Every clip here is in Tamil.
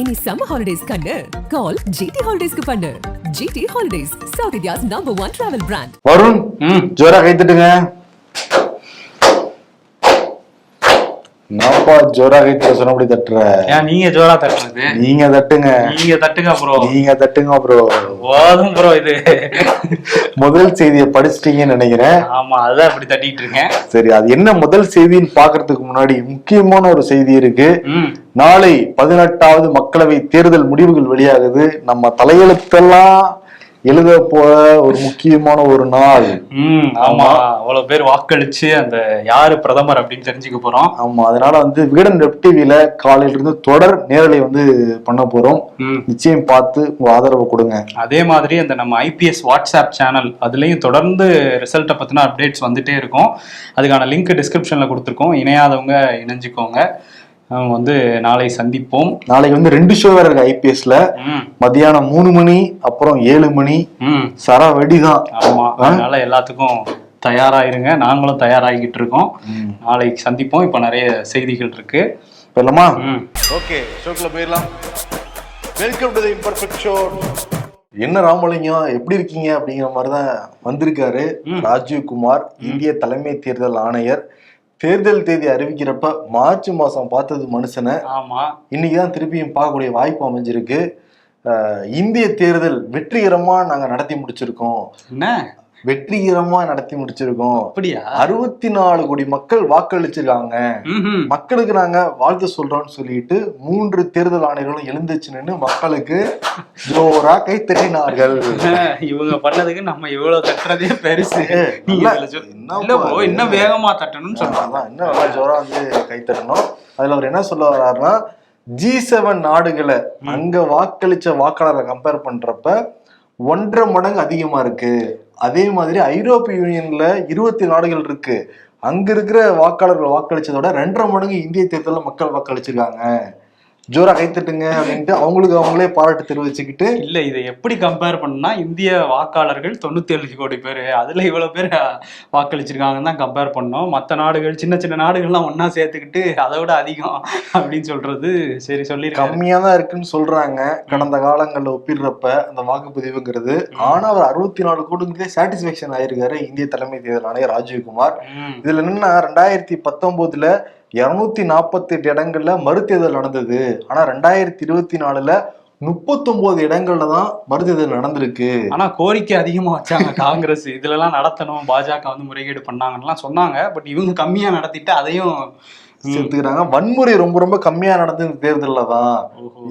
இனி சம்மர் ஹாலிடேஸ் கண்ணு. கால் ஜிடி ஹாலிடேஸ்க்கு பண்ணு. GT holidays south India's number one travel brand Varun ஜோரா கைத்துட்டுங்க. நாப்பா ஜோரா சொன்னபடி தட்டுற. ஏன் நீங்க ஜோரா தட்டுறது? நீங்க தட்டுங்க. நீங்க தட்டுங்க ப்ரோ நீங்க தட்டுங்க ப்ரோ போதும் ப்ரோ இது. முதல் செய்தியை படிச்சிட்டீங்கன்னு நினைக்கிறேன். ஆமா அதான் இப்படி தட்டிட்டு இருக்கேன். சரி அது என்ன முதல் செய்தின்னு பாக்குறதுக்கு முன்னாடி முக்கியமான ஒரு செய்தி இருக்கு. நாளை பதினெட்டாவது மக்களவை தேர்தல் முடிவுகள் வெளியாகுது. நம்ம தலையெழுத்தெல்லாம் எழுத போற ஒரு முக்கியமான ஒரு நாள். ம் ஆமா. அவ்வளவு பேர் வாக்களிச்சு அந்த யாரு பிரதமர் அப்படின்னு தெரிஞ்சுக்க போறோம். ஆமா அதனால வந்து விகடன் வெப் டிவில காலையில இருந்து தொடர் நேரலை வந்து பண்ண போறோம். நிச்சயம் பார்த்து உங்க ஆதரவு கொடுங்க. அதே மாதிரி அந்த நம்ம ஐபிஎஸ் வாட்ஸ்அப் சேனல் அதுலயும் தொடர்ந்து ரிசல்ட்டை பத்தின அப்டேட்ஸ் வந்துட்டே இருக்கும். அதுக்கான லிங்க் டிஸ்கிரிப்ஷன்ல கொடுத்துருக்கோம். இணையாதவங்க இணைஞ்சுக்கோங்க. நம்ம வந்து நாளை சந்திப்போம். நாளைக்கு வந்து ரெண்டு ஷோ வேற இருக்கு ஐபிஎஸ்ல ம். மத்தியானம் மூணு மணி அப்புறம் ஏழு மணி. ம். சர வெடிதான் ஆமா அதனால எல்லாத்துக்கும் தயாராயிருங்க. நாங்களும் தயாராகிக்கிட்டு இருக்கோம். நாளைக்கு சந்திப்போம். இப்போ நிறைய செய்திகள் இருக்கு. சொல்லலாமா ம். ஓகே ஷோக்குள்ள போயிடலாம். Welcome to the imperfect show என்ன ராமலிங்கம்? எப்படி இருக்கீங்க? அப்படிங்கிற மாதிரி தான் வந்திருக்காரு ராஜீவ் குமார் இந்திய தலைமை தேர்தல் ஆணையர். தேர்தல் தேதி அறிவிக்கிறப்ப மார்ச் மாசம் பார்த்தது மனுஷனை. ஆமா. இன்னைக்கு தான் திருப்பியும் பார்க்கக்கூடிய வாய்ப்பு அமைஞ்சிருக்கு. இந்திய தேர்தல் வெற்றிகரமா நாங்க நடத்தி முடிச்சிருக்கோம். என்ன? வெற்றிகரமா நடத்தி முடிச்சிருக்கோம். அப்படியா? அறுபத்தி நாலு கோடி மக்கள் வாக்களிச்சிருக்காங்க. மக்களுக்கு நாங்க வாழ்த்து சொல்றோம்னு சொல்லிட்டு மூன்று தேர்தல் ஆணையர்களும் எழுந்துச்சு நின்று மக்களுக்கு ஜோரா கை தட்டினார்கள். இவங்க பண்ணதுக்கு நம்ம இவ்வளவு தட்டுறதே பெருசு? இன்னும் வேகமா தட்டணும்னு அதான் இன்னும் ஜோரா வந்து கை தட்டணும். அதுல அவர் என்ன சொல்ல வர்றாருன்னா ஜி செவன் நாடுகளை அங்க வாக்களிச்ச வாக்காளரை கம்பேர் பண்றப்ப ஒன்றரை மடங்கு அதிகமா இருக்கு. அதே மாதிரி ஐரோப்பிய யூனியன்ல இருபத்தி நாடுகள் இருக்கு. அங்க இருக்கிற வாக்காளர்கள் வாக்களிச்சதோட ரெண்டரை மடங்கு இந்திய தேர்தலில் மக்கள் வாக்களிச்சிருக்காங்க. ஜோரா கைத்தட்டுங்க அப்படின்ட்டு அவங்களுக்கு அவங்களே பாராட்டு தெரிவிச்சுக்கிட்டு இல்ல இதை எப்படி கம்பேர் பண்ணா இந்திய வாக்காளர்கள் தொண்ணூத்தி ஏழு கோடி பேர். அதுல இவ்வளவு பேர் வாக்களிச்சிருக்காங்கன்னு தான் கம்பேர் பண்ணோம் மத்த நாடுகள் சின்ன சின்ன நாடுகள்லாம் ஒண்ணா சேர்த்துக்கிட்டு அதை விட அதிகம் அப்படின்னு சொல்றது சரி சொல்லிருக்காங்க கம்மியா தான் இருக்குன்னு சொல்றாங்க. கடந்த காலங்கள்ல ஒப்பிடுறப்ப அந்த வாக்குப்பதிவுங்கிறது. ஆனா அவர் அறுபத்தி நாலு கோடிங்களே சாட்டிஸ்பேக்ஷன் ஆயிருக்காரு இந்திய தலைமை தேர்தல் ஆணையர் ராஜீவ்குமார். இதுல என்னன்னா ரெண்டாயிரத்தி பத்தொன்பதுல இரநூத்தி நாற்பத்தி எட்டு இடங்கள்ல மறுதேர்தல் நடந்தது. ஆனா ரெண்டாயிரத்தி இருபத்தி நாலுல முப்பத்தொன்பது இடங்கள்ல தான் மறுதேர்தல் நடந்திருக்கு. ஆனா கோரிக்கை அதிகமா வச்சாங்க காங்கிரஸ். இதுல எல்லாம் நடத்தணும் பாஜக வந்து முறைகேடு பண்ணாங்கன்னு சொன்னாங்க. பட் இவங்க கம்மியா நடத்திட்டு அதையும் சேர்த்துக்கிறாங்க வன்முறை ரொம்ப ரொம்ப கம்மியா நடந்தது தேர்தல்ல தான்.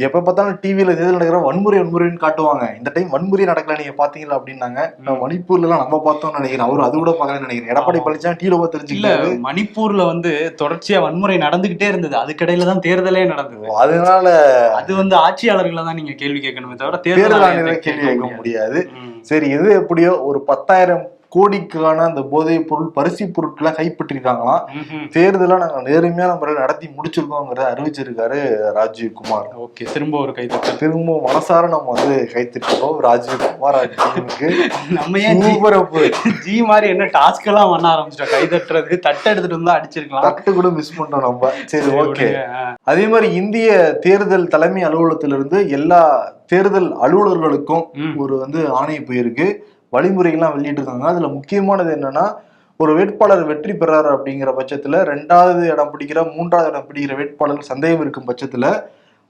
எப்ப பார்த்தாலும் டிவில தேர்தல் நடக்கிற வன்முறை வன்முறைன்னு காட்டுவாங்க. இந்த டைம் வன்முறை நடக்கல நீங்க பாத்தீங்களா அப்படின்னாங்க. நான் மணிப்பூர்ல எல்லாம் நம்ம பார்த்தோம்னு நினைக்கிறேன். அவரு அது கூட பார்க்கலன்னு நினைக்கிறேன். எடப்பாடி. பழனிசாமி டிவில பார்த்து இல்ல தெரிஞ்சுக்கிட்டாரு மணிப்பூர்ல வந்து தொடர்ச்சியா வன்முறை நடந்துகிட்டே இருந்தது. அதுக்கிடையில தான் தேர்தலே நடந்தது. அதனால அது வந்து ஆட்சியாளர்களை தான் நீங்க கேள்வி கேட்கணுமே தவிர தேர்தல் கேள்வி கேட்க முடியாது. சரி எது எப்படியோ ஒரு பத்தாயிரம் கோடிக்கான அந்த போதைப் பொருள் பரிசு பொருட்களை கைப்பற்றிருக்காங்களாம். ம்ஹும். தேர்தலை நாங்க நேர்மையான முறையில் நடத்தி முடிச்சிருக்கோங்கிறத அறிவிச்சிருக்காரு ராஜீவ் குமார் ஓகே திரும்ப ஒரு கைதட்டல் திரும்ப மனசார நம்ம வந்து கைத்திருக்கோம் ராஜீவ் குமார் டீமுக்கு நம்ம ஏன் ஜி- மாதிரி என்ன டாஸ்க் எல்லாம் பண்ண ஆரம்பிச்சிட்டோம். கை தட்டுறது தட்டை எடுத்துட்டு வந்தா அடிச்சிருக்கலாம். தட்டு கூட மிஸ் பண்ணிட்டோம் நம்ம. சரி ஓகே. அதே மாதிரி இந்திய தேர்தல் தலைமை அலுவலகத்திலிருந்து எல்லா தேர்தல் அலுவலர்களுக்கும். ஒரு வந்து ஆணை போயிருக்கு. வழிமுறைகள்லாம் வெளியிட்டிருக்காங்க. அதுல முக்கியமானது என்னன்னா ஒரு வேட்பாளர் வெற்றி பெறாரு அப்படிங்கிற பட்சத்துல ரெண்டாவது இடம் பிடிக்கிற மூன்றாவது இடம் பிடிக்கிற வேட்பாளர் சந்தேகம் இருக்கும் பட்சத்துல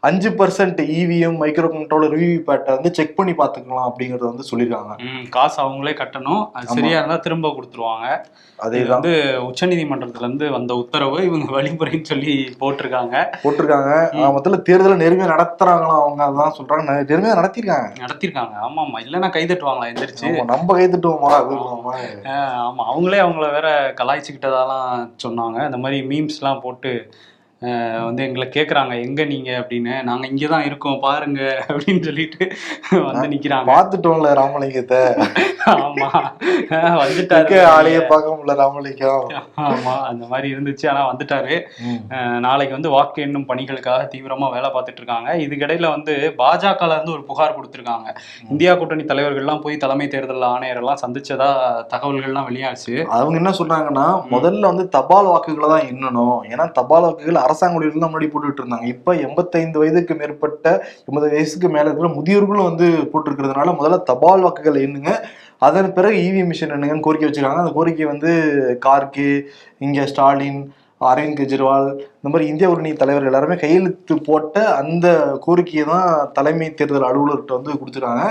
அஞ்சு பர்சன்ட் இவிஎம் மைக்ரோ கண்ட்ரோலர் விவிபேட்டை வந்து செக் பண்ணி பார்த்துக்கலாம் அப்படிங்கறத வந்து சொல்லியிருக்காங்க காசு அவங்களே கட்டணும். அது. சரியா இருந்தா திரும்ப கொடுத்துருவாங்க. அதேதான் வந்து உச்சநீதிமன்றத்துல இருந்து வந்த உத்தரவு இவங்க வழிமுறைன்னு சொல்லி போட்டிருக்காங்க. போட்டிருக்காங்க. மொத்தத்துல தேர்தலை நேர்மையா நடத்துறாங்களா அவங்க அதான் சொல்றாங்க. நேர்மையா நடத்திருக்காங்க. நடத்திருக்காங்க. ஆமா ஆமா. இல்லைன்னா கை தட்டுவாங்களா எந்திரிச்சு நம்ம அது இல்லாம. ஆஹ் ஆமா. அவங்களே அவங்கள வேற கலாய்ச்சிக்கிட்டதாலாம் சொன்னாங்க. இந்த மாதிரி மீம்ஸ்லாம் போட்டு ஆஹ் வந்து எங்களை கேக்குறாங்க எங்க நீங்க? அப்படின்னு. நாங்க இங்க தான் இருக்கோம் பாருங்க. அப்படின்னு சொல்லிட்டு வந்து நிக்கிறாங்க. பாத்துட்டோம்ல ராமலிங்கத்தை. ஆமா. வந்துட்டாரு. ஆளையே பார்க்க முடியல ராமலிங்கம்? ஆமா அந்த மாதிரி இருந்துச்சு. ஆனா வந்துட்டாரு. நாளைக்கு வந்து வாக்கு எண்ணும் பணிகளுக்காக தீவிரமா வேலை பார்த்துட்டு இருக்காங்க. இதுக்கிடையில வந்து பாஜகல இருந்து ஒரு புகார் கொடுத்திருக்காங்க. இந்தியா கூட்டணி தலைவர்கள்லாம் போய் தலைமை தேர்தல் ஆணையர் எல்லாம் சந்திச்சதா தகவல்கள்லாம் வெளியாச்சு. அவங்க என்ன சொல்றாங்கன்னா முதல்ல வந்து தபால் வாக்குகளை தான் எண்ணணும். ஏன்னா தபால் வாக்குகள் அரசாங்க தான் முன்னாடி போட்டுட்டு இருந்தாங்க. இப்ப எண்பத்தைந்து வயதுக்கு மேற்பட்ட எண்பது வயசுக்கு மேல இருக்கிற முதியோர்களும் வந்து போட்டிருக்கிறதுனால முதல்ல தபால் வாக்குகள் எண்ணுங்க. அதன் பிறகு இவிஎம் மிஷின் என்னங்கன்னு கோரிக்கை வச்சிருக்காங்க? அந்த கோரிக்கை வந்து கார்கே இங்கே ஸ்டாலின் அரவிந்த் கெஜ்ரிவால் இந்த மாதிரி இந்திய உரிமை தலைவர் எல்லாருமே கையெழுத்து போட்ட அந்த கோரிக்கையை தான் தலைமை தேர்தல் அலுவலர்கிட்ட வந்து கொடுத்துருக்காங்க.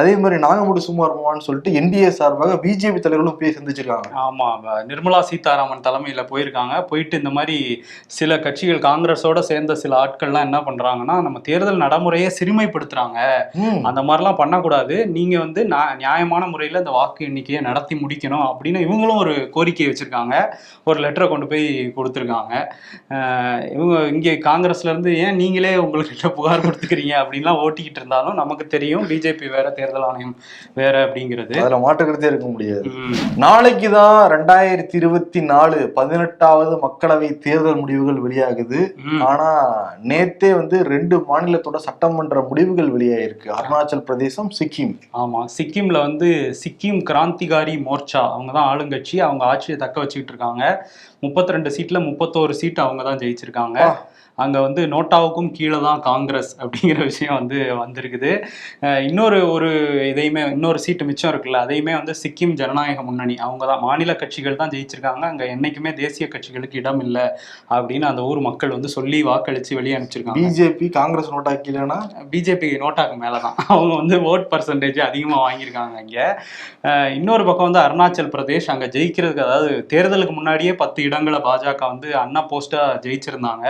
அதே மாதிரி நாங்க மட்டும் சும்மா சொல்லிட்டு என்டிஏ சார்பாக பிஜேபி தலைவர்களும் போய் சந்திச்சிருக்காங்க. ஆமா நிர்மலா சீதாராமன் தலைமையில போயிருக்காங்க. போயிட்டு இந்த மாதிரி சில கட்சிகள் காங்கிரஸோட சேர்ந்த சில ஆட்கள்லாம் என்ன பண்றாங்கன்னா நம்ம தேர்தல் நடைமுறையை சிறுமைப்படுத்துறாங்க. அந்த மாதிரிலாம் பண்ணக்கூடாது. நீங்க வந்து நியாயமான முறையில் இந்த வாக்கு எண்ணிக்கையை நடத்தி முடிக்கணும் அப்படின்னு இவங்களும் ஒரு கோரிக்கையை வச்சிருக்காங்க. ஒரு லெட்டரை கொண்டு போய் கொடுத்துருக்காங்க. இவங்க இங்கே காங்கிரஸ்ல இருந்து ஏன் நீங்களே உங்கள்கிட்ட புகார் கொடுத்துக்கிறீங்க? அப்படின்லாம் ஓட்டிக்கிட்டு இருந்தாலும் நமக்கு தெரியும் பிஜேபி வேற தேர்தல் ஆணையம் வேற அப்படிங்கிறது. அதுல மாற்றுக்கிறதே இருக்க முடியாது. நாளைக்கு தான் ரெண்டாயிரத்தி இருபத்தி நாலு பதினெட்டாவது மக்களவை தேர்தல் முடிவுகள் வெளியாகுது. ஆனா நேத்தே வந்து ரெண்டு மாநிலத்தோட சட்டமன்ற முடிவுகள் வெளியாயிருக்கு. அருணாச்சல் பிரதேசம் சிக்கிம். ஆமா சிக்கிம்ல வந்து சிக்கிம் கிராந்திகாரி மோர்ச்சா அவங்க தான் ஆளுங்கட்சி. அவங்க ஆட்சியை தக்க வச்சுக்கிட்டு இருக்காங்க. முப்பத்தி ரெண்டு சீட்ல முப்பத்தோரு சீட் அவங்க தான் ஜெயிச்சிருக்காங்க அங்க வந்து நோட்டாவுக்கும் கீழே தான் காங்கிரஸ் அப்படிங்கிற விஷயம் வந்து வந்திருக்குது. இன்னொரு ஒரு இதையுமே இன்னொரு சீட்டு மிச்சம் இருக்குல்ல அதையுமே வந்து சிக்கிம் ஜனநாயக முன்னணி அவங்க தான் மாநில கட்சிகள் தான் ஜெயிச்சிருக்காங்க. அங்க என்னைக்குமே தேசிய கட்சிகளுக்கு இடம் இல்லை அப்படின்னு அந்த ஊர் மக்கள் வந்து சொல்லி வாக்களிச்சு வெளியே அனுப்பிச்சிருக்காங்க பிஜேபி காங்கிரஸ் நோட்டாக்கலன்னா பிஜேபி நோட்டாக்கு மேலே தான். அவங்க வந்து ஓட் பர்சன்டேஜ் அதிகமாக வாங்கியிருக்காங்க இங்கே இன்னொரு பக்கம் வந்து அருணாச்சல் பிரதேஷ் அங்கே ஜெயிக்கிறதுக்கு அதாவது தேர்தலுக்கு முன்னாடியே பத்து இடங்களை பாஜக வந்து அண்ணா போஸ்ட்டாக ஜெயிச்சிருந்தாங்க.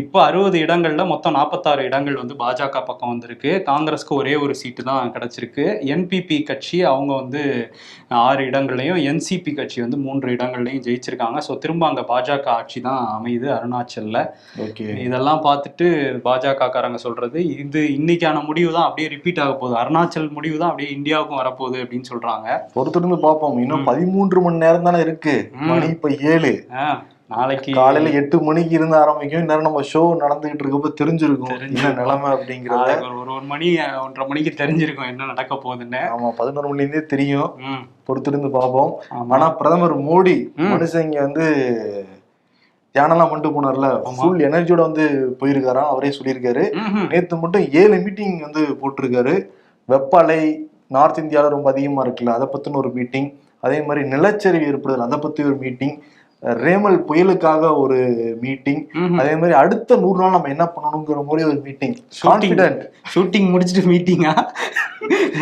இப்போ அறுபது இடங்களில் மொத்தம் நாற்பத்தாறு இடங்கள் வந்து பாஜக பக்கம் வந்திருக்கு. காங்கிரஸ்க்கு ஒரே ஒரு சீட்டு தான் கிடச்சிருக்கு. என்பிபி கட்சி அவங்க வந்து ஆறு இடங்கள்லையும் என்சிபி கட்சி வந்து மூன்று இடங்கள்லையும் ஜெயிச்சிருக்காங்க. ஸோ திரும்ப அங்கே பாஜக ஆட்சி தான் அமையுது அருணாச்சலில். ஓகே. இதெல்லாம் பார்த்துட்டு பாஜக காரங்க சொல்றது இது இன்னைக்கான முடிவு தான் அப்படியே ரிப்பீட் ஆக போகுது. அருணாச்சல் முடிவு தான் அப்படியே இந்தியாவுக்கும் வரப்போகுது அப்படின்னு சொல்றாங்க. பொறுத்திருந்து பார்ப்போம். இன்னும். பதிமூன்று மணி நேரம் தானே இருக்கு. மணி இப்ப ஏழு. நாளைக்கு காலையில எட்டு மணிக்கு இருந்து ஆரம்பிக்கும். இந்நேரம் நம்ம ஷோ நடந்துகிட்டு இருக்கப்ப தெரிஞ்சிருக்கும். என்ன. நிலைமை அப்படிங்கறத. ஒரு ஒரு மணி ஒன்றரை மணிக்கு தெரிஞ்சிருக்கும் என்ன நடக்க போகுதுன்னு. ஆமா பதினோரு மணில இருந்தே தெரியும் பொறுத்திருந்து பார்ப்போம். ஆனா பிரதமர் மோடி ம். மனுஷன் இங்க வந்து தியானம்லாம் பண்ணிட்டு போனார்ல. ஃபுல் எனர்ஜியோட வந்து போயிருக்காராம். அவரே சொல்லியிருக்காரு. நேத்து மட்டும் ஏழு மீட்டிங் வந்து போட்டிருக்காரு. வெப்ப அலை நார்த் இந்தியாவில் ரொம்ப அதிகமா இருக்குல்ல. அதை பத்தின ஒரு மீட்டிங் அதே மாதிரி நிலச்சரிவு ஏற்படுதல். அதை பத்தி ஒரு மீட்டிங் ரேமல் புயலுக்காக ஒரு மீட்டிங். அதே மாதிரி அடுத்த நூறு நாள் நம்ம என்ன பண்ணணுங்கிற மாதிரி ஒரு மீட்டிங். கான்பிடன்ட் ஷூட்டிங் முடிச்சுட்டு மீட்டிங்கா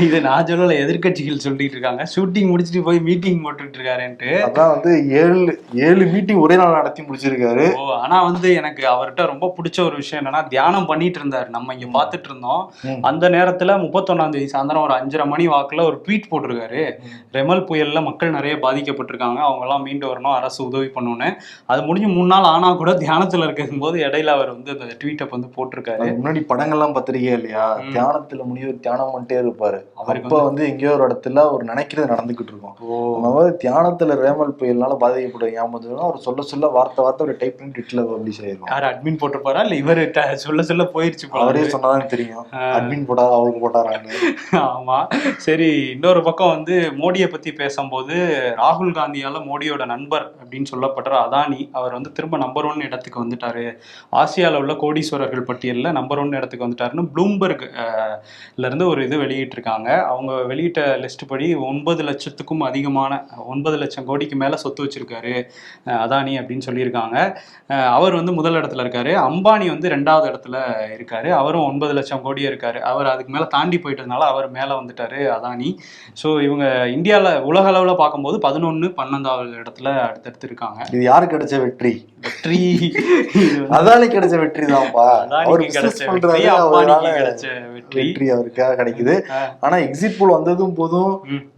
இது நான் சொல்லல எதிர்க்கட்சிகள் சொல்லிட்டு இருக்காங்க. ஷூட்டிங் முடிச்சுட்டு போய் மீட்டிங் போட்டுட்டு இருக்காருன்ட்டு. அதான் வந்து ஏழு ஏழு மீட்டிங் ஒரே நாள் நடத்தி முடிச்சிருக்காரு. ஓ ஆனா வந்து எனக்கு அவர்கிட்ட ரொம்ப பிடிச்ச ஒரு விஷயம் என்னன்னா தியானம் பண்ணிட்டு இருந்தாரு. நம்ம இங்க பாத்துட்டு இருந்தோம். அந்த நேரத்துல முப்பத்தொன்னாம் தேதி சாயந்தரம் ஒரு அஞ்சரை மணி வாக்குல ஒரு ட்வீட் போட்டிருக்காரு. ரெமல் புயல்ல மக்கள் நிறைய பாதிக்கப்பட்டிருக்காங்க. அவங்க எல்லாம் மீண்டு வரணும் அரசு உதவி பண்ணணும்னு அது முடிஞ்சு மூணு நாள் ஆனா கூட தியானத்துல இருக்கும் போது இடையில அவர் வந்து அந்த ட்வீட்டை வந்து போட்டிருக்காரு. முன்னாடி படங்கள்லாம் பத்திரிக்கை இல்லையா. தியானத்துல முனிவர் தியானம் பண்ணிட்டே இருப்பாரு. அப்ப வந்து எங்கேயோ ஒரு இடத்துல ஒரு நினைக்கிறது நடந்துகிட்டு இருக்கும். வந்து தியானத்துல ரேமல் புயல்னால பாதிக்கப்பட்ட ஞாபகம் அவர் சொல்ல சொல்ல வார்த்தை வார்த்தை ஒரு டைப் பண்ணி ட்விட்ல பப்ளிஷ் ஆயிருக்கும். யார் அட்மின் போட்டிருப்பாரா? இல்ல இவரு சொல்ல சொல்ல போயிருச்சு அவரே சொன்னாதான் தெரியும். அட்மின் போட்டாரா அவருக்கு போட்டாரான்னு. ஆமா. சரி இன்னொரு பக்கம் வந்து மோடியை பத்தி பேசும்போது ராகுல் காந்தியால மோடியோட நண்பர் அப்படின்னு சொல்லப்படுற அதானி அவர் வந்து திரும்ப நம்பர் ஒன் இடத்துக்கு வந்துட்டாரு. ஆசியாவில் உள்ள கோடீஸ்வரர்கள் பட்டியலில் நம்பர் ஒன் இடத்துக்கு வந்துட்டாருன்னு ப்ளூம்பர்க் இருந்து ஒரு இது வெளியிட்டிருக்காங்க. அவங்க வெளியிட்ட லிஸ்ட் படி ஒன்பது லட்சத்துக்கும் அதிகமான ஒன்பது லட்சம் கோடிக்கு மேலே சொத்து வச்சிருக்காரு அதானி அப்படின்னு சொல்லியிருக்காங்க. அவர் வந்து முதல் இடத்துல இருக்காரு. அம்பானி வந்து ரெண்டாவது இடத்துல இருக்காரு. அவரும் ஒன்பது லட்சம் கோடியே இருக்காரு. அவர் அதுக்கு மேலே தாண்டி போயிட்டதுனால அவர் மேலே வந்துட்டாரு அதானி. ஸோ இவங்க இந்தியாவில் உலக அளவில் பார்க்கும்போது பதினொன்று பன்னெண்டாவது இடத்துல அடுத்தடுத்து இருக்காங்க. இது யாருக்கு கிடைச்ச வெற்றி? வெற்றி. அதானி கிடைச்ச வெற்றி தான்ப்பா. அவர் பிசினஸ் பண்றாரு கிடைச்ச வெற்றி. அவருக்காக கிடைக்குது. ஆனா எக்ஸிட் போல் வந்ததும் போதும்.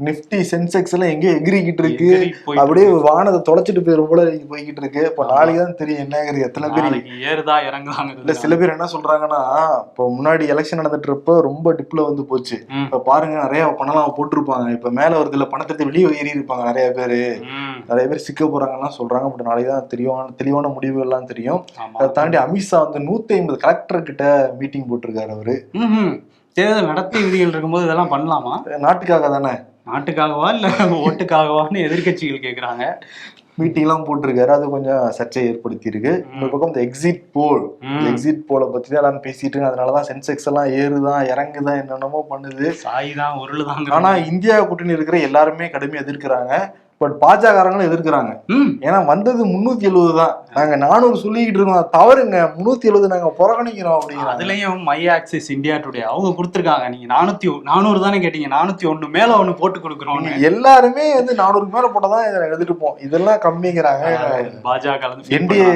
நிப்டி சென்செக்ஸ் எல்லாம் எங்க எகிரிக்கிட்டு இருக்கு. அப்படியே வானத்தை தொலைச்சிட்டு போயிரும் போல போய்கிட்டு இருக்கு. இப்ப நாளைக்கு தான் தெரியும் என்னங்கிறது எத்தனை பேர் ஏறுதா இல்ல இறங்குதாங்கிறது சில பேர் என்ன சொல்றாங்கன்னா இப்போ முன்னாடி எலெக்ஷன் நடந்துட்டு இருப்ப ரொம்ப டிப்ல வந்து போச்சு. இப்ப பாருங்க நிறைய பணம்லாம் போட்டிருப்பாங்க. இப்ப மேல வருதுல பணத்தை எடுத்து வெளியே ஏறி இருப்பாங்க நிறைய பேரு. நிறைய பேர் சிக்க சொல்றாங்க பட் நாளைக்கு தான் தெளிவான தெளிவான முடிவுகள்லாம் தெரியும். அதை தாண்டி அமித்ஷா வந்து நூத்தி ஐம்பது கலெக்டர் கிட்ட மீட்டிங் போட்டிருக்காரு அவரு. தேர்தல் நடத்தை விதிகள் இருக்கும்போது இதெல்லாம் பண்ணலாமா? நாட்டுக்காக தானே. நாட்டுக்காகவா இல்ல ஓட்டுக்காகவான்னு எதிர்க்கட்சிகள் கேக்குறாங்க. மீட்டிங்லாம் போட்டிருக்காரு. அது கொஞ்சம் சர்ச்சையை ஏற்படுத்தி இருக்கு இன்னொரு பக்கம் இந்த எக்ஸிட் போல். எக்ஸிட் போலை பத்தி தான் எல்லாரும் பேசிட்டு இருக்காங்க. அதனாலதான் சென்செக்ஸ் எல்லாம் ஏறுதான் இறங்குதான் என்னென்னமோ பண்ணுது. சாய் தான் உருளுதாங்க ஆனா இந்தியா கூட்டணி இருக்கிற எல்லாருமே கடுமையா எதிர்க்கிறாங்க. பட் பாஜகக்காரங்களும் எதிர்க்கிறாங்க. ஏன்னா வந்தது முன்னூத்தி எழுபது தான். நாங்க நானூறு சொல்லிக்கிட்டு இருக்கோம். தவறுங்க. முன்னூத்தி எழுபது நாங்க புறக்கணிக்கிறோம் அப்படிங்கிறாங்க. அதுலயும் மை ஆக்சிஸ் இந்தியா டுடே அவங்க கொடுத்துருக்காங்க. நீங்க நானூத்தி நானூறு தானே கேட்டீங்க. நானூத்தி ஒண்ணு மேல ஒண்ணு போட்டு கொடுக்குறோம் எல்லாருமே வந்து நானூறுக்கு மேல போட்டதான் இதை எடுத்துட்டுப்போம் இதெல்லாம் கம்மிங்கிறாங்க. பாஜக என்டிஏ?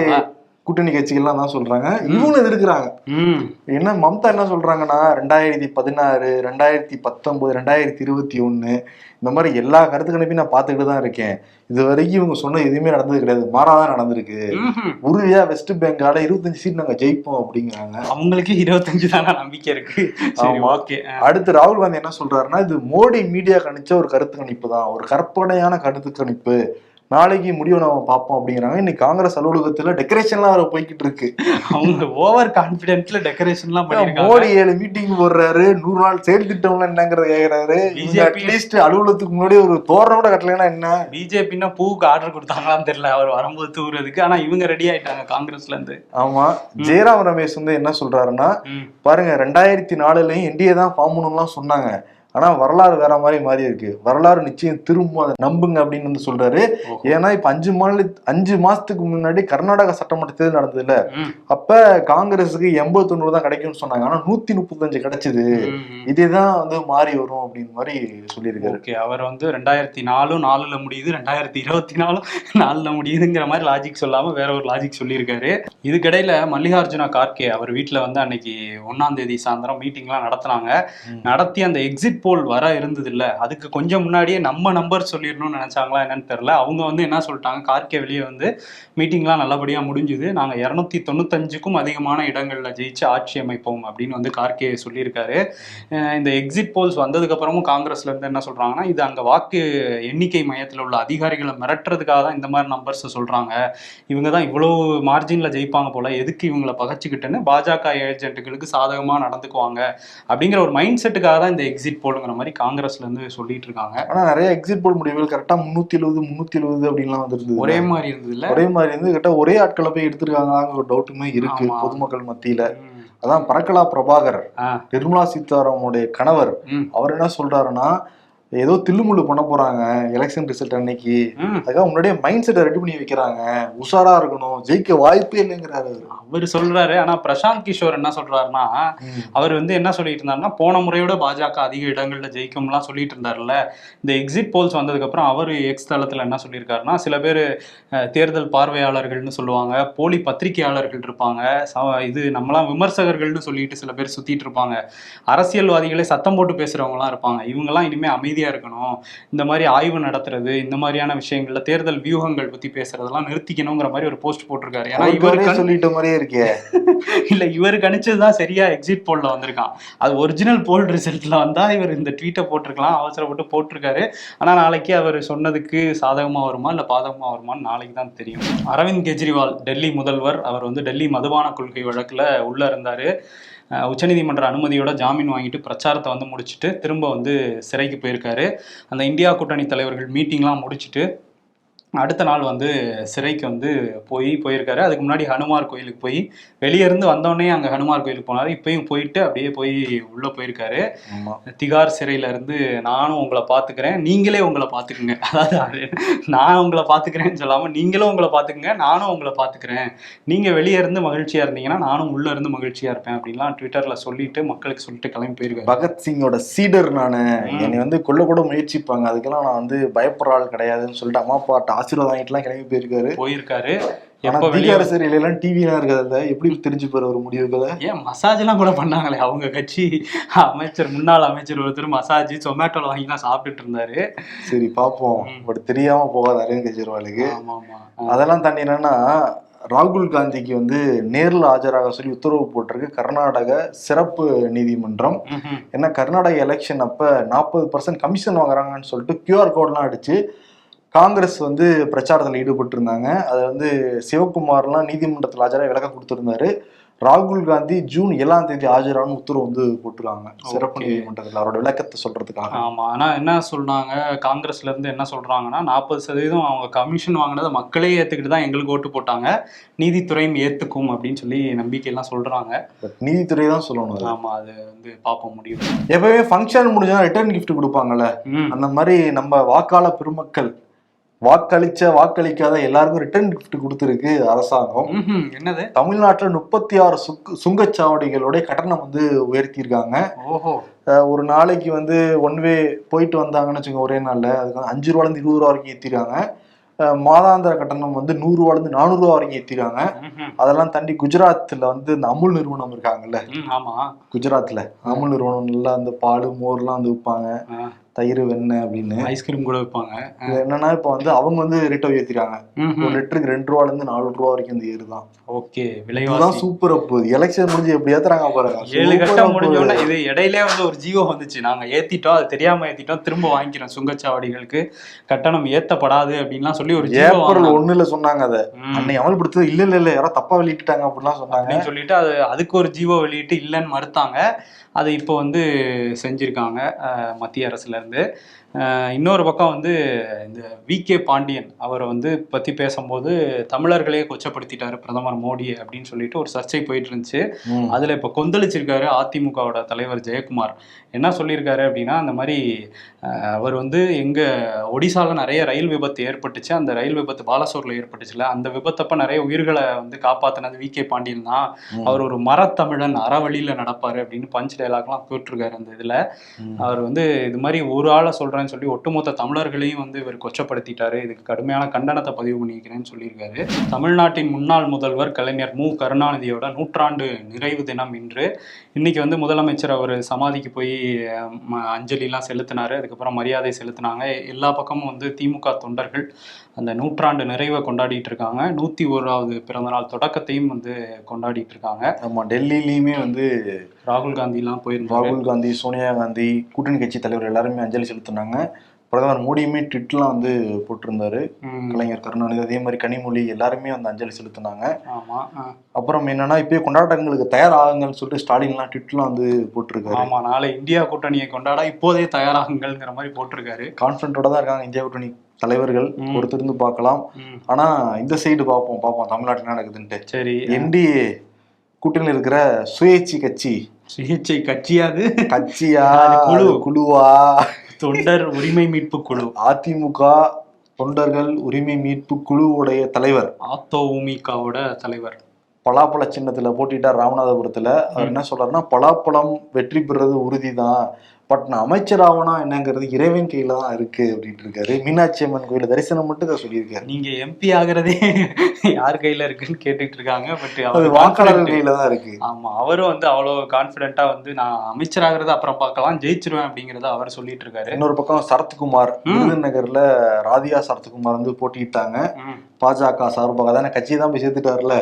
கூட்டணி கட்சிகள்லாம் தான் சொல்றாங்க. இவங்களும் எதிர்க்கிறாங்க. என்ன மம்தா என்ன சொல்றாங்கன்னா ரெண்டாயிரத்தி பதினாறு ரெண்டாயிரத்தி பத்தொன்பது ரெண்டாயிரத்தி இருபத்தி ஒண்ணு இந்த மாதிரி எல்லா கருத்து கணிப்பையும் நான் பார்த்துக்கிட்டு தான் இருக்கேன். இது வரைக்கும் இவங்க சொன்ன எதுவுமே நடந்தது கிடையாது. மாறாதான் நடந்திருக்கு. உறுதியா வெஸ்ட் பெங்கால இருபத்தஞ்சு சீட் நாங்க ஜெயிப்போம் அப்படிங்கிறாங்க. அவங்களுக்கு இருபத்தஞ்சு தானே நம்பிக்கை இருக்கு. ஓகே. அடுத்து ராகுல் காந்தி என்ன சொல்றாருன்னா இது மோடி மீடியா கணிச்ச ஒரு கருத்து கணிப்பு தான். ஒரு கற்பனையான கருத்து கணிப்பு. நாளைக்கு முடிவை நம்ம பார்ப்போம் அப்படிங்கிறாங்க. இன்னைக்கு காங்கிரஸ் அலுவலகத்துல டெக்கரேஷன்லாம் வர போய்கிட்டு இருக்கு. அவங்க ஓவர் கான்பிடென்ட்ல டெக்கரேஷன்லாம் பண்ணிருக்காங்க. மோடி ஏழு மீட்டிங் போடுறாரு நூறு நாள் செயல் திட்டம்லாம் என்னங்கறத கேக்குறாரு. BJP அட்லீஸ்ட் அலுவலகத்துக்கு முன்னாடி ஒரு தோரணம் கூட கட்டலைன்னா என்ன? பிஜேபின்னா பூவுக்கு ஆர்டர் கொடுத்தாங்களான்னு தெரியல. அவர் வரும்போது தூக்குறதுக்கு ஆனா இவங்க ரெடி ஆயிட்டாங்க காங்கிரஸ்ல இருந்து. ஆமா. ஜெயராம் ரமேஷ் வந்து என்ன சொல்றாருன்னா. பாருங்க ரெண்டாயிரத்தி நாலுலயும் என்டிஏ தான் ஃபார்ம் பண்ணணும்லாம் சொன்னாங்க. ஆனா வரலாறு வேற மாதிரி மாறி இருக்கு. வரலாறு நிச்சயம் திரும்ப அதை நம்புங்க அப்படின்னு வந்து சொல்றாரு. ஏன்னா இப்ப அஞ்சு மாநில அஞ்சு மாசத்துக்கு முன்னாடி கர்நாடகா சட்டமன்ற தேர்தல் நடந்ததுல. அப்ப காங்கிரஸுக்கு எண்பது தொண்ணூறு தான் கிடைக்கும்னு சொன்னாங்க. ஆனா நூத்தி முப்பத்தஞ்சு கிடைச்சது. இதேதான் வந்து மாறி வரும் அப்படின்னு மாதிரி சொல்லியிருக்காரு. ஓகே அவர் வந்து ரெண்டாயிரத்தி நாலும் நாலுல முடியுது. ரெண்டாயிரத்தி இருபத்தி நாலும் நாலுல முடியுதுங்கிற மாதிரி லாஜிக் சொல்லாம வேற ஒரு லாஜிக் சொல்லியிருக்காரு. இதுக்கிடையில மல்லிகார்ஜுனா கார்கே அவர் வீட்ல வந்து அன்னைக்கு ஒன்னாம் தேதி சாயந்தரம் மீட்டிங்லாம் நடத்துனாங்க. நடத்தி அந்த எக்ஸிட் போல் வர இருந்தது இல்லை அதுக்கு கொஞ்சம் முன்னாடியே நம்ம நம்பர் சொல்லிடணும்னு நினைச்சாங்களா என்னன்னு தெரில அவங்க வந்து என்ன சொல்லிட்டாங்க? கார்கே வெளியே வந்து மீட்டிங்லாம் நல்லபடியாக முடிஞ்சுது. நாங்கள் இரநூத்தி தொண்ணூத்தஞ்சுக்கும் அதிகமான இடங்களில் ஜெயிச்சு ஆட்சி அமைப்போம் அப்படின்னு வந்து கார்கே சொல்லியிருக்காரு. இந்த எக்ஸிட் போல்ஸ் வந்ததுக்கப்புறமும் காங்கிரஸ்லேருந்து என்ன சொல்கிறாங்கன்னா இது அங்கே வாக்கு எண்ணிக்கை மையத்தில் உள்ள அதிகாரிகளை மிரட்டுறதுக்காக தான் இந்த மாதிரி நம்பர்ஸை சொல்கிறாங்க இவங்க தான் இவ்வளோ மார்ஜினில் ஜெயிப்பாங்க போல எதுக்கு இவங்களை பகச்சிக்கிட்டுன்னு பாஜக ஏஜென்ட்டுகளுக்கு சாதகமாக நடந்துக்குவாங்க அப்படிங்கிற ஒரு மைண்ட் செட்டுக்காக தான் இந்த எக்ஸிட் போல் போலுங்கிற மாதிரி காங்கிரஸ்ல இருந்து சொல்லிட்டு இருக்காங்க ஆனா நிறைய எக்ஸிட் போல் முடிவுகள் கரெக்டா முன்னூத்தி எழுபது முன்னூத்தி எழுபது அப்படின்லாம் வந்துருந்தது ஒரே மாதிரி இருந்தது இல்ல ஒரே மாதிரி இருந்து கிட்ட ஒரே ஆட்களை போய் எடுத்திருக்காங்களாங்கிற ஒரு டவுட்டுமே இருக்கு. பொதுமக்கள் மத்தியில. அதான் பரக்கலா பிரபாகர். நிர்மலா சீதாராமனுடைய கணவர். அவர் என்ன சொல்றாருன்னா ஏதோ தில்லுமுள்ளு பண்ண போறாங்க எலெக்ஷன் ரிசல்ட் அன்னைக்கு. அதுக்காக முன்னாடியே மைண்ட் செட்டை ரெடி பண்ணி வைக்கிறாங்க. உஷாரா இருக்கணும். ஜெயிக்க வாய்ப்பே இல்லைங்கிறாரு அவரு. சொல்றாரு. ஆனா பிரசாந்த் கிஷோர் என்ன சொல்றாருன்னா. அவர் வந்து என்ன சொல்லிட்டு இருந்தாருன்னா போன முறையோட பாஜக அதிக இடங்கள்ல ஜெயிக்கும்லாம் சொல்லிட்டு இருந்தாருல்ல. இந்த எக்ஸிட் போல்ஸ் வந்ததுக்கு அப்புறம் அவர் எக்ஸ் தளத்துல என்ன சொல்லியிருக்காருன்னா சில பேர் தேர்தல் பார்வையாளர்கள்னு சொல்லுவாங்க போலி பத்திரிகையாளர்கள் இருப்பாங்க. இது நம்மளாம் விமர்சகர்கள்னு சொல்லிட்டு சில பேர் சுத்திட்டு இருப்பாங்க. அரசியல்வாதிகளே சத்தம் போட்டு பேசுறவங்கலாம் இருப்பாங்க. இவங்கெல்லாம் இனிமே அமைதியா இருக்கணும் இந்த மாதிரி ஆய்வு நடத்துறது இந்த மாதிரியான விஷயங்கள்ல தேர்தல் வியூகங்கள் பத்தி பேசுறதெல்லாம் நிறுத்திக்கணுங்கிற மாதிரி ஒரு போஸ்ட் போட்டிருக்காரு. ஏன்னா இவருக்கு சொல்லிட்ட மாதிரியே இருக்கே. இல்ல இவர் கணிச்சதுதான் சரியா எக்ஸிட் போல்ல வந்திருக்கான். அது ஒரிஜினல் போல் ரிசல்ட்ல வந்தா இவர் இந்த ட்வீட்டை போட்டிருக்கலாம் அவசரப்பட்டு போட்டிருக்காரு. ஆனா நாளைக்கு அவர் சொன்னதுக்கு சாதகமா வருமா இல்ல பாதகமா வருமான்னு நாளைக்கு தான் தெரியும். அரவிந்த் கெஜ்ரிவால் டெல்லி முதல்வர் அவர் வந்து டெல்லி மதுபான கொள்கை வழக்குல உள்ள இருந்தாரு. உச்சநீதிமன்ற அனுமதியோட ஜாமீன் வாங்கிட்டு பிரச்சாரத்தை வந்து முடிச்சுட்டு திரும்ப வந்து சிறைக்கு போயிருக்காரு. அந்த இந்தியா கூட்டணி தலைவர்கள் மீட்டிங்லாம் முடிச்சுட்டு அடுத்த நாள் வந்து சிறைக்கு வந்து போய் போயிருக்காரு. அதுக்கு முன்னாடி ஹனுமார் கோயிலுக்கு போய் வெளியே இருந்து வந்தோடனே அங்க ஹனுமார் கோயிலுக்கு போனாரு. இப்பயும் போயிட்டு அப்படியே போய் உள்ள போயிருக்காரு. திகார் சிறையில இருந்து நானும் உங்களை பாத்துக்கிறேன். நீங்களே உங்களை பாத்துக்குங்க. அதாவது அது நான் உங்களை பாத்துக்கிறேன்னு சொல்லாம நீங்களும் உங்களை பாத்துக்குங்க. நானும் உங்களை பாத்துக்கிறேன். நீங்க வெளியே இருந்து மகிழ்ச்சியா இருந்தீங்கன்னா நானும் உள்ள இருந்து மகிழ்ச்சியா இருப்பேன் அப்படின்லாம் ட்விட்டர்ல சொல்லிட்டு மக்களுக்கு சொல்லிட்டு கிளம்பி போயிருக்காரு. பகத்சிங்கோட சீடர் நானு. என்னை வந்து கொல்ல கூட முயற்சிப்பாங்க. அதுக்கெல்லாம் நான் வந்து பயப்படுற ஆள் கிடையாதுன்னு சொல்லிட்டு அம்மா அப்பாட்ட ஆசீர்வாதம் வாங்கிட்டுலாம் கிளம்பி போயிருக்காரு. போயிருக்காரு. சிறையில எல்லாம் டிவிலாம் இருக்கிறதுல எப்படி தெரிஞ்சு போற ஒரு முடிவுகளை? ஏன் மசாஜ் எல்லாம் கூட பண்ணாங்களே. அவங்க கட்சி அமைச்சர் முன்னாள் அமைச்சர் ஒருத்தர் மசாஜ் சொமேட்டோல வாங்கிலாம் சாப்பிட்டுட்டு இருந்தாரு. சரி பாப்போம். பட் தெரியாம போகாது அரவிந்த் கெஜ்ரிவாலுக்கு. அதெல்லாம் தாண்டி என்னன்னா ராகுல் காந்திக்கு வந்து நேர்ல ஆஜராக சொல்லி உத்தரவு போட்டிருக்கு கர்நாடக சிறப்பு நீதிமன்றம். ஏன்னா கர்நாடக எலெக்ஷன் அப்ப நாற்பது பர்சன்ட் கமிஷன் வாங்குறாங்கன்னு சொல்லிட்டு கியூஆர் கோட்லாம் அடிச்சு காங்கிரஸ் வந்து பிரச்சாரத்தில் ஈடுபட்டு இருந்தாங்க அதை வந்து சிவகுமார்லாம் நீதிமன்றத்தில் ஆஜராக விளக்கம் கொடுத்துருந்தாரு. ராகுல் காந்தி ஜூன் ஏழாம் தேதி ஆஜரான உத்தரவு வந்து போட்டுருக்காங்க. சிறப்பு. நீதிமன்றத்தில் அவரோட விளக்கத்தை சொல்றதுக்காக. ஆமா. ஆனா என்ன சொல்றாங்க? காங்கிரஸ்ல இருந்து என்ன சொல்றாங்கன்னா நாற்பது சதவீதம் அவங்க கமிஷன் வாங்கினதை மக்களே ஏத்துக்கிட்டு தான் எங்களுக்கு ஓட்டு போட்டாங்க. நீதித்துறையும் ஏத்துக்கும் அப்படின்னு சொல்லி நம்பிக்கை எல்லாம் சொல்றாங்க. பட் நீதித்துறை தான் சொல்லணும். ஆமா அது வந்து பார்ப்போம் முடியும் எப்பவுமே ஃபங்க்ஷன் முடிஞ்சா ரிட்டர்ன் gift கொடுப்பாங்கல்ல? அந்த மாதிரி நம்ம வாக்காளர் பெருமக்கள் வாக்களிச்ச வாக்களிக்காத எல்லாருக்கும் ரிட்டர்ன் gift கொடுத்துருக்கு அரசாங்கம். என்னது? தமிழ்நாட்டுல முப்பத்தி ஆறு சுக்கு சுங்கச்சாவடிகளோட கட்டணம் வந்து உயர்த்தியிருக்காங்க. ஓஹோ. ஒரு நாளைக்கு வந்து ஒன் வே போயிட்டு வந்தாங்கன்னு வச்சுக்கோங்க ஒரே நாள்ல. அதுக்கு அஞ்சு ரூபாலேருந்து இருபது ரூபா வரைக்கும் ஏற்றிருக்காங்க மாதாந்திர கட்டணம் வந்து நூறு ரூபாலேருந்து நானூறு ரூபா வரைக்கும் ஏற்றிருக்காங்க. அதெல்லாம் தாண்டி குஜராத்ல வந்து இந்த அமுல் நிறுவனம் இருக்காங்கல்ல. ம், ஆமா. குஜராத்ல அமுல் நிறுவனம் நல்லா அந்த பால் மோர்லாம் வந்து விற்பாங்க தயிர் வெண்ணெய் அப்படின்னு. ஐஸ்கிரீம் கூட வைப்பாங்க. என்னன்னா இப்போ வந்து அவங்க வந்து ரேட்டை உயர்த்திருக்காங்க ம்ஹும். ஒரு லிட்டருக்கு ரெண்டு ரூபால இருந்து நாலு ரூபா வரைக்கும் இந்த ஏறுதான் ஓகே இதுதான் விலைவாசி. சூப்பர் அப்பு எலெக்ஷன் முடிஞ்சு எப்படி ஏத்துறாங்க பாருங்க. ஏழு கட்டம் up. முடிஞ்ச உடனே இது இடையிலே வந்து ஒரு ஜீவோ வந்துச்சு. நாங்க ஏத்திட்டோம் அது தெரியாம ஏத்திட்டோம் திரும்ப வாங்கிக்கிறோம். சுங்கச்சாவடிகளுக்கு கட்டணம் ஏத்தப்படாது அப்படின்லாம் சொல்லி ஒரு ஏப்ரல். ஒண்ணுல சொன்னாங்க அதை. ம். அன்னைக்கு அமல்படுத்தது இல்ல இல்ல இல்ல யாரோ தப்பா வெளியிட்டாங்க அப்படிலாம் சொன்னாங்க. சொல்லிட்டு அது அதுக்கு ஒரு ஜீவோ வெளியிட்டு இல்லைன்னு மறுத்தாங்க. அதை இப்போ வந்து செஞ்சுருக்காங்க மத்திய அரசுலேருந்து இன்னொரு பக்கம் வந்து இந்த வி கே பாண்டியன் அவரை வந்து பத்தி பேசும்போது தமிழர்களே கொச்சப்படுத்திட்டாரு பிரதமர் மோடி அப்படின்னு சொல்லிட்டு ஒரு சர்ச்சை போயிட்டு இருந்துச்சு. அதுல இப்ப கொந்தளிச்சிருக்காரு அதிமுகவோட தலைவர் ஜெயக்குமார் என்ன சொல்லியிருக்காரு அப்படின்னா அந்த மாதிரி அவர் வந்து எங்க ஒடிசால நிறைய ரயில் விபத்து ஏற்பட்டுச்சு அந்த ரயில் விபத்து பாலசோர்ல ஏற்பட்டுச்சுல அந்த விபத்தப்ப நிறைய உயிர்களை வந்து காப்பாத்தினது வி கே பாண்டியன் தான். அவர் ஒரு மரத்தமிழன் அறவழியில நடப்பாரு அப்படின்னு பஞ்ச் டைலாக்லாம் போட்டிருக்காரு அந்த இதுல. அவர் வந்து இது மாதிரி ஒரு ஆளை சொல்லி ஒட்டுமொத்த தமிழர்களையும் வந்து இவர் கொச்சப்படுத்திட்டாரு. இதுக்கு கடுமையான கண்டனத்தை பதிவு பண்ணியிருக்கிறேன்னு சொல்லியிருக்காரு. தமிழ்நாட்டின் முன்னாள் முதல்வர் கலைஞர் மு. கருணாநிதியோட நூற்றாண்டு நிறைவு தினம் இன்று. இன்னைக்கு வந்து முதலமைச்சர் அவர் சமாதிக்கு போய் அஞ்சலிலாம் செலுத்தினாரு. அதுக்கப்புறம் மரியாதை செலுத்தினாங்க. எல்லா பக்கமும் வந்து திமுக தொண்டர்கள் அந்த நூற்றாண்டு நிறைவை கொண்டாடிட்டு இருக்காங்க நூத்தி ஓராவது பிறந்தநாள் தொடக்கத்தையும் வந்து கொண்டாடிட்டு இருக்காங்க ஆமா டெல்லியிலயுமே வந்து ராகுல் காந்திலாம் போயிருந்தாரு. ராகுல் காந்தி சோனியா காந்தி கூட்டணி கட்சி தலைவர் எல்லாருமே அஞ்சலி செலுத்தினாங்க. பிரதமர் மோடியுமே ட்விட்லாம் வந்து போட்டிருந்தாரு. கலைஞர் கருணாநிதி அதே மாதிரி கனிமொழி எல்லாருமே வந்து அஞ்சலி செலுத்தினாங்க. அப்புறம் என்னன்னா இப்பயே கொண்டாட்டங்களுக்கு தயாராகுங்கன்னு சொல்லிட்டு ஸ்டாலின்லாம் ட்விட்லாம் வந்து போட்டிருக்காரு. ஆமா நாளை இந்தியா கூட்டணியை கொண்டாட இப்போதே தயாராகுங்கள்ங்கிற மாதிரி போட்டிருக்காரு. கான்பிடண்டோட தான் இருக்காங்க இந்தியா கூட்டணி தலைவர்கள். பொறுத்திருந்து பார்க்கலாம். ஆனா இந்த சைடு பார்ப்போம் பார்ப்போம். தமிழ்நாட்டுல என்ன நடக்குதுன்ட்டு. சரி என்டிஏ கூட்டணியில் இருக்கிற சுயேட்சி கட்சி. சிகிச்சை கட்சியாது கட்சியா? குழு. குழுவா? தொண்டர் உரிமை மீட்பு குழு. அதிமுக தொண்டர்கள் உரிமை மீட்பு குழுவுடைய தலைவர். ஆத்தோமிகாவோட தலைவர். பலாப்பழ சின்னத்துல போட்டிட்டார் ராமநாதபுரத்துல. அவர் என்ன சொல்றாருன்னா பலாப்பழம் வெற்றி பெறுறது உறுதிதான். பட் நான் அமைச்சர் ஆகணும் என்னங்கிறது இறைவன் கையில தான் இருக்கு அப்படின்ட்டு இருக்காரு. மீனாட்சி அம்மன் கோயில தரிசனம் மட்டும் தான் சொல்லியிருக்காரு. நீங்க எம்பி ஆகுறதே யார் கையில இருக்குன்னு கேட்டுட்டு இருக்காங்க பட் அது அவர் வாக்காளர். கையில தான் இருக்கு. ஆமா அவரும் வந்து அவ்வளவு கான்பிடென்ட்டா வந்து நான் அமைச்சராகிறத அப்புறம் பார்க்கலாம் ஜெயிச்சிருவேன் அப்படிங்கறத அவர் சொல்லிட்டு இருக்காரு. இன்னொரு பக்கம் சரத்குமார். விருதுநகர்ல ராதியா சரத்குமார் வந்து போட்டிட்டாங்க ம், பாஜக சார்பாக தானே கட்சியை தான் போய் சேர்த்துட்டாருல.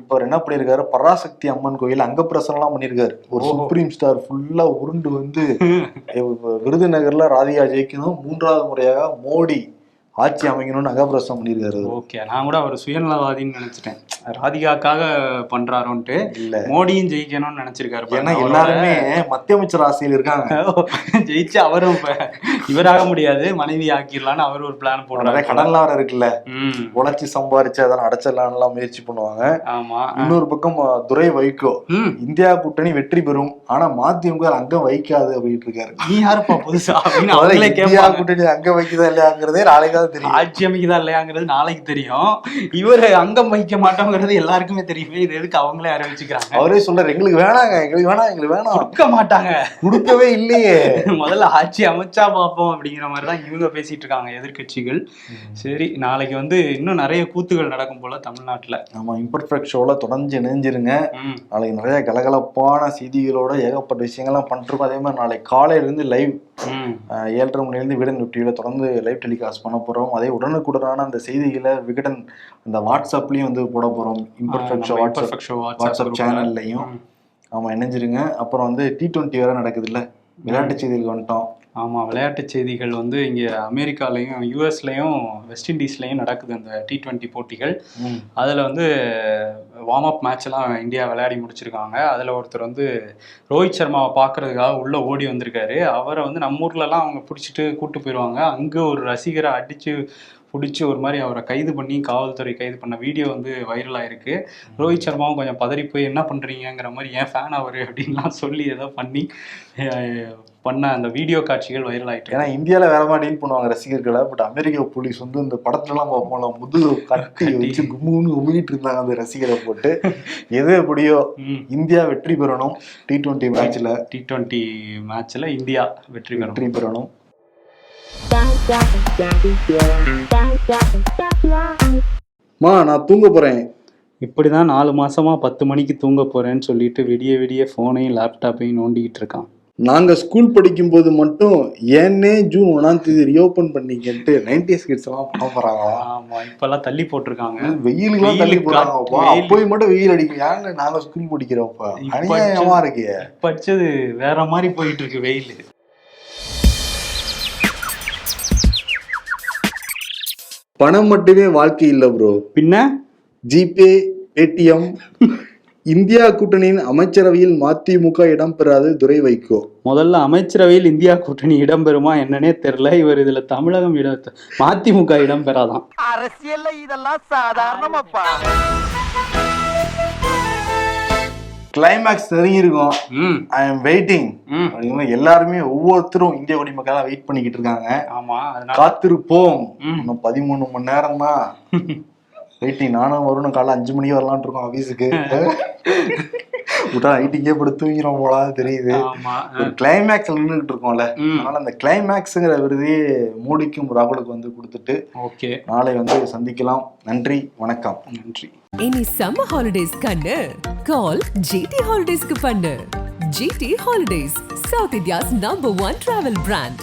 இப்ப அவர் என்ன பண்ணிருக்காரு? பராசக்தி அம்மன் கோயில் அங்க பிரசனம்லாம் பண்ணிருக்காரு. ஒரு. சுப்ரீம் ஸ்டார் ஃபுல்லா உருண்டு வந்து விருதுநகர்ல ராதிகா ஜெயிக்கணும். மூன்றாவது முறையாக மோடி ஆட்சி அமைக்கணும்னு அகப்பிரசம் பண்ணியிருக்காரு. ஓகே நான் கூட அவர் சுயநலவாதின்னு நினைச்சிட்டேன். ராதிகாக்காக பண்றாரோன்ட்டு இல்ல. மோடியும் ஜெயிக்கணும்னு நினைச்சிருக்காரு ஏன்னா. எல்லாருமே மத்திய அமைச்சர் ஆசையில் இருக்காங்க. ஜெயிச்சு அவரும் இப்ப இவராக முடியாது மனைவி ஆக்கிடலான்னு அவர் ஒரு பிளான் போடுறாரு. கடன்லாம் வேற இருக்குல்ல. உழைச்சி சம்பாரிச்சு அதெல்லாம் அடைச்சிடலாம்லாம் முயற்சி பண்ணுவாங்க. ஆமா. இன்னொரு பக்கம் துரை வைகோ. ம். இந்தியா கூட்டணி வெற்றி பெறும். ஆனா மதிமுக அங்கம் வைக்காது அப்படின்ட்டு இருக்காரு. நீ யாருப்பா புதுசா அப்படின்னு கூட்டணி அங்க வைக்குதா இல்லையாங்கிறதே நாளைக்காவது தெரியும்? ஆட்சி அமைக்குதா இல்லையாங்கிறது நாளைக்கு தெரியும். இவரு அங்கம் வைக்க மாட்டோங்கிறது எல்லாருக்குமே தெரியுமே. இது எதுக்கு அவங்களே அறிவிச்சுக்கிறாங்க? அவரே சொல்றாரு எங்களுக்கு வேணாங்க எங்களுக்கு வேணாம் எங்களுக்கு வேணாம். கொடுக்க மாட்டாங்க. கொடுக்கவே இல்லையே. முதல்ல ஆட்சி அமைச்சா பார்ப்போம் அப்படிங்கிற மாதிரி தான் இவங்க பேசிட்டு இருக்காங்க எதிர்க்கட்சிகள் சரி நாளைக்கு வந்து இன்னும் நிறைய கூத்துகள் நடக்கும் போல தமிழ்நாட்டுல. நம்ம இம்பர்ஃபெக்ட் ஷோல தொடர்ந்து இணைஞ்சிருங்க நாளைக்கு நிறைய கலகலப்பான செய்திகளோட ஏகப்பட்ட விஷயங்கள்லாம் பண்ணிருக்கோம் அதே மாதிரி நாளைக்கு காலையில இருந்து லைவ் ஏழரை மணிலேருந்து விகடன் டிவியில் தொடர்ந்து லைவ் டெலிகாஸ்ட் பண்ண போறோம். அதே உடனுக்குடனான அந்த செய்திகளை விகடன் அந்த வாட்ஸ்அப்லயும் வந்து போட போறோம். Imperfect show WhatsApp Show WhatsApp சேனல்லையும் ம். ஆமா இணைஞ்சிருங்க. அப்புறம் வந்து டி டுவெண்ட்டி வேற நடக்குது இல்ல விளையாட்டு செய்திகளுக்கு வந்துட்டோம். ஆமா விளையாட்டு செய்திகள் வந்து இங்க அமெரிக்காலையும் யூஎஸ்லயும் வெஸ்ட் இண்டீஸ்லயும் நடக்குது அந்த டி டுவெண்ட்டி போட்டிகள். அதுல வந்து வார்ம் அப் மேட்ச்லாம் இந்தியா விளையாடி முடிச்சிருக்காங்க. அதில் ஒருத்தர் வந்து ரோஹித் சர்மாவை பார்க்கறதுக்காக உள்ளே ஓடி வந்திருக்காரு. அவரை வந்து நம்ம ஊர்லலாம் அவங்க பிடிச்சிட்டு கூப்பிட்டு போயிடுவாங்க அங்கே ஒரு ரசிகரை அடித்து பிடிச்சி ஒரு மாதிரி அவரை கைது பண்ணி காவல்துறை கைது பண்ண வீடியோ வந்து வைரல் ஆயிருக்கு. ரோஹித் சர்மாவும் கொஞ்சம் பதறி போய் என்ன பண்ணுறீங்கிற மாதிரி ஏன் ஃபேன் அவர்? அப்படின்லாம் சொல்லி ஏதோ பண்ணி பண்ண அந்த வீடியோ காட்சிகள் வைரல் ஆயிட்டு ஏன்னா இந்தியால வேற மாதிரி டீல் பண்ணுவாங்க ரசிகர்களை பட் அமெரிக்க போலீஸ் வந்து இந்த படத்துல எல்லாம் பார்ப்போம்ல முதுகு கட்டி வச்சு கும்முன்னு கும்மிட்டு இருந்தாங்க அந்த ரசிகரை போட்டு. எது எப்படியோ இந்தியா வெற்றி பெறணும். டி டுவெண்ட்டி மேட்ச்ல டி டுவெண்ட்டி மேட்ச்ல இந்தியா வெற்றி வெற்றி பெறணும். மா நான் தூங்க போறேன். இப்படிதான் நாலு மாசமா பத்து மணிக்கு தூங்க போறேன்னு சொல்லிட்டு விடிய விடிய போனையும் லேப்டாப்பையும் நோண்டிக்கிட்டு இருக்கான். நாங்க ஸ்கூல் படிக்கும் போது மட்டும் ஏன்னே ஜூன் ஒன்னாம் தேதி ரீஓபன் பண்ணீங்கன்ட்டு நைன்டிஸ் கிட்ஸ் எல்லாம் பண்ண போறாங்களா? ஆமா இப்பெல்லாம் தள்ளி போட்டுருக்காங்க. வெயிலுக்குலாம் தள்ளி வெயில். அப்போயும் மட்டும் வெயில் அடிக்கும் ஏங்க நாங்க ஸ்கூல் படிக்கிறோம்ப்பா இப்ப அநியாயமா இருக்கு. படிச்சது வேற மாதிரி போயிட்டு இருக்கு வெயில். பணம் மட்டுமே வாழ்க்கை இல்ல ப்ரோ பின்ன? GPay Paytm. இந்தியா கூட்டணியின் அமைச்சரவையில் மதிமுக இடம்பெறாது துரை வைகோ முதல்ல அமைச்சரவையில் இந்தியா கூட்டணி இடம்பெறுமா என்னன்னே தெரியல. இவர் இதுல தமிழகம் இட மதிமுக இடம்பெறாதான். அரசியல்ல இதெல்லாம் சாதாரணமாப்பா. கிளைமேக்ஸ் நெருங்கியிருக்கும் ம். ஐ எம் வெயிட்டிங் ம். எல்லாருமே ஒவ்வொருத்தரும் இந்திய குடிமக்களா வெயிட் பண்ணிக்கிட்டு இருக்காங்க. ஆமா காத்திருப்போம். இன்னும் பதிமூணு மணி நேரம் தான் வெயிட்டிங். நானும் வரணும் காலைல அஞ்சு மணிக்கு வரலாம்னு இருக்கோம் ஆபீஸுக்கு விட்டா நைட்டிங்கே படுத்து தூங்கிறோம் போல தெரியுது. கிளைமேக்ஸ்ல நின்றுகிட்டு இருக்கோம்ல. அதனால அந்த கிளைமேக்ஸுங்கிற விருதையே மோடிக்கும் ராகுலுக்கு வந்து கொடுத்துட்டு ஓகே. நாளை வந்து சந்திக்கலாம். நன்றி வணக்கம். நன்றி. இனி சம்மர் ஹாலிடேஸ் கண்ணு. கால் ஜிடி ஹாலிடேஸ்க்கு பண்ணு. GT holidays south India's number one travel brand